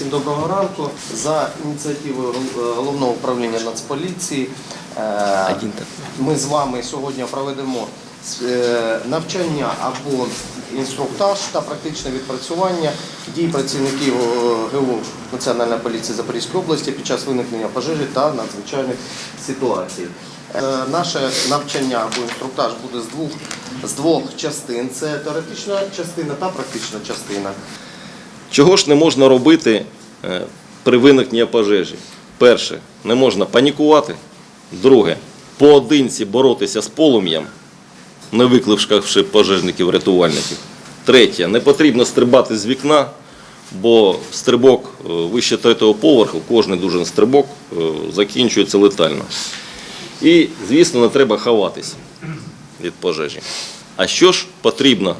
Всім доброго ранку. За ініціативою головного управління Нацполіції е, ми з вами сьогодні проведемо е, навчання або інструктаж та практичне відпрацювання дій працівників е, ГУ Національної поліції Запорізької області під час виникнення пожежі та надзвичайних ситуацій. Е, Наше навчання або інструктаж буде з двох, з двох частин: це теоретична частина та практична частина. Чого ж не можна робити е, при виникненні пожежі? Перше, не можна панікувати. Друге, поодинці боротися з полум'ям, не викликавши пожежників-рятувальників. Третє, не потрібно стрибати з вікна, бо стрибок е, вище третього поверху, кожний дуже стрибок е, закінчується летально. І, звісно, не треба ховатися від пожежі. А що ж потрібно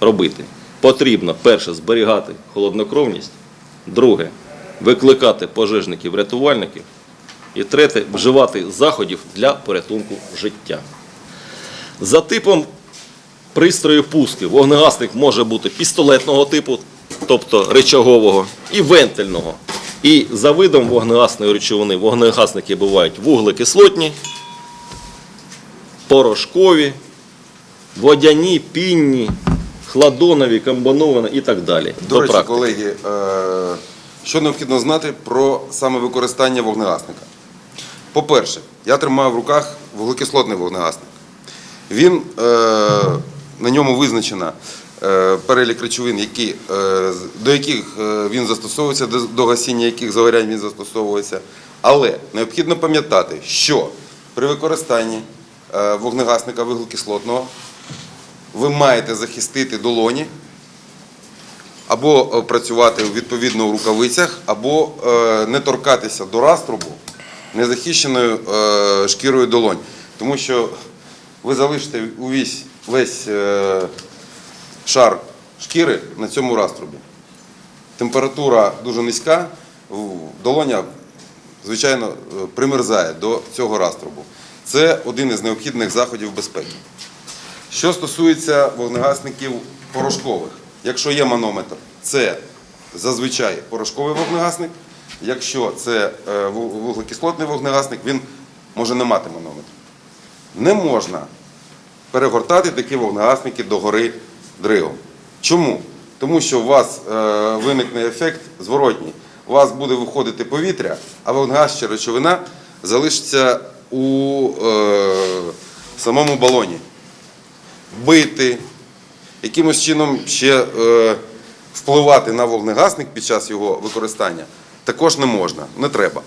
робити? Потрібно перше зберігати холоднокровність, друге викликати пожежників-рятувальників, і третє вживати заходів для порятунку життя. За типом пристрою пуски вогнегасник може бути пістолетного типу, тобто речагового, і вентильного. І за видом вогнегасної речовини вогнегасники бувають вуглекислотні, порошкові, водяні, пінні, хладонові, комбиновані і так далі. До речі, практики. колеги, е, що необхідно знати про саме використання вогнегасника? По-перше, я тримаю в руках вуглекислотний вогнегасник. Він, е, на ньому визначено е, перелік речовин, які, до яких він застосовується, до, до гасіння яких загорянь він застосовується. Але необхідно пам'ятати, що при використанні вогнегасника вуглекислотного ви маєте захистити долоні або е, працювати відповідно у рукавицях, або е, не торкатися до раструбу незахищеною е, шкірою долонь. Тому що ви залишите увесь весь шар шкіри на цьому раструбі. Температура дуже низька, долоня, звичайно, примерзає до цього раструбу. Це один із необхідних заходів безпеки. Що стосується вогнегасників порошкових, якщо є манометр, це зазвичай порошковий вогнегасник. Якщо це е, вуглекислотний вогнегасник, він може не мати манометр. Не можна перегортати такі вогнегасники догори дригом. Чому? Тому що у вас е, виникне ефект зворотній. У вас буде виходити повітря, а вогнегасча речовина залишиться у е, самому балоні бити, якимось чином ще е, впливати на вогнегасник під час його використання також не можна, не треба.